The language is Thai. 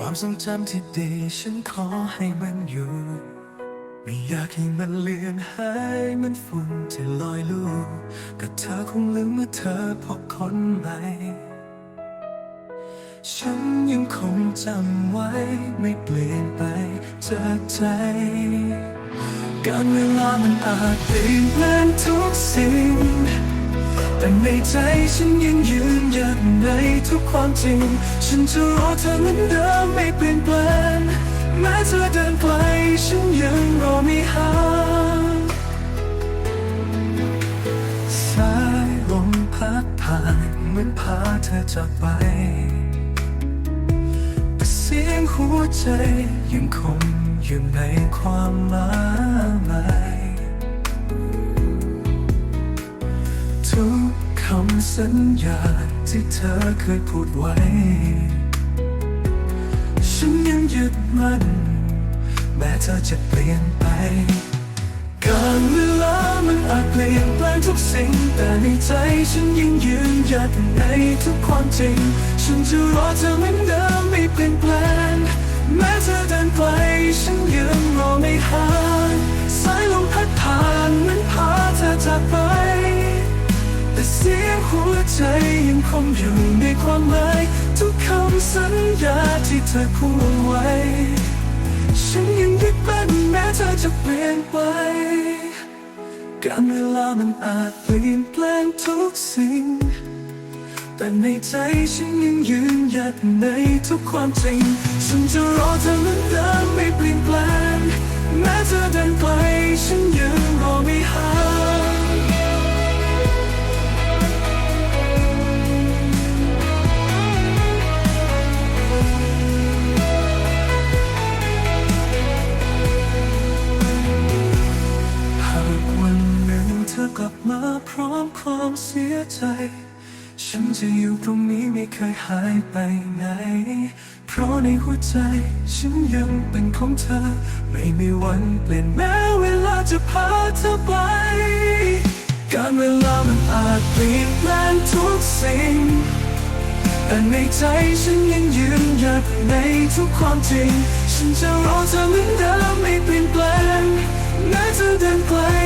ความทรงจำที่ดีฉันขอให้มันอยู่ไม่อยากให้มันเลือนหายเหมันฝุ่นที่ลอยลูกก็เธอคงลืมเมื่อเธอพบคนใหม่ฉันยังคงจำไว้ไม่เปลี่ยนไปจากใจ การเวลามันอาจเปลี่ยนแปลงทุกสิ่ง แต่ในใจฉันยังยืนหยัดในทุกความจริง ฉันจะรอเธอเหมือนเดิมไม่เปลี่ยนแปลงแม้เธอเดินไกลฉันยังรอไม่ห่างสายลมพัดผ่านเหมือนพาเธอจากไปแต่เสียงหัวใจยังคงอยู่ในความหมาย ทุกคำสัญญาที่เธอเคยพูดไว้ ฉันยังยึดมั่น แม้เธอจะเปลี่ยนไป การเวลามันอาจเปลี่ยนแปลงทุกสิ่ง แต่ในใจฉันยังยืนหยัดในทุกความจริง ฉันจะรอเธอเหมือนเดิมไม่เปลี่ยนแปลง แม้เธอเดินไกล ยังคงอยู่ในความหมาย ทุกคำสัญญาที่เธอพูดไว้ ฉันยังยึดมั่นแม้เธอจะเปลี่ยนไป การเวลามันอาจเปลี่ยนแปลงทุกสิ่ง แต่ในใจฉันยังยืนหยัดในทุกความจริง ฉันจะรอเธอเหมือนเดิมไม่เปลี่ยน ลับมาพร้อมความเสียใจ ฉันจะอยู่ตรงนี้ไม่เคยหายไปไหน เพราะในหัวใจ ฉันยังเป็นของเธอ ไม่มีวันเปลี่ยนแม้เวลาจะพาเธอไป การเวลามันอาจเปลี่ยนแปลงทุกสิ่ง แต่ในใจฉันยังยืนหยัดในทุกความจริง ฉันจะรอเธอเหมือนเดิมไม่เปลี่ยนแปลงแม้เธอเดินไกล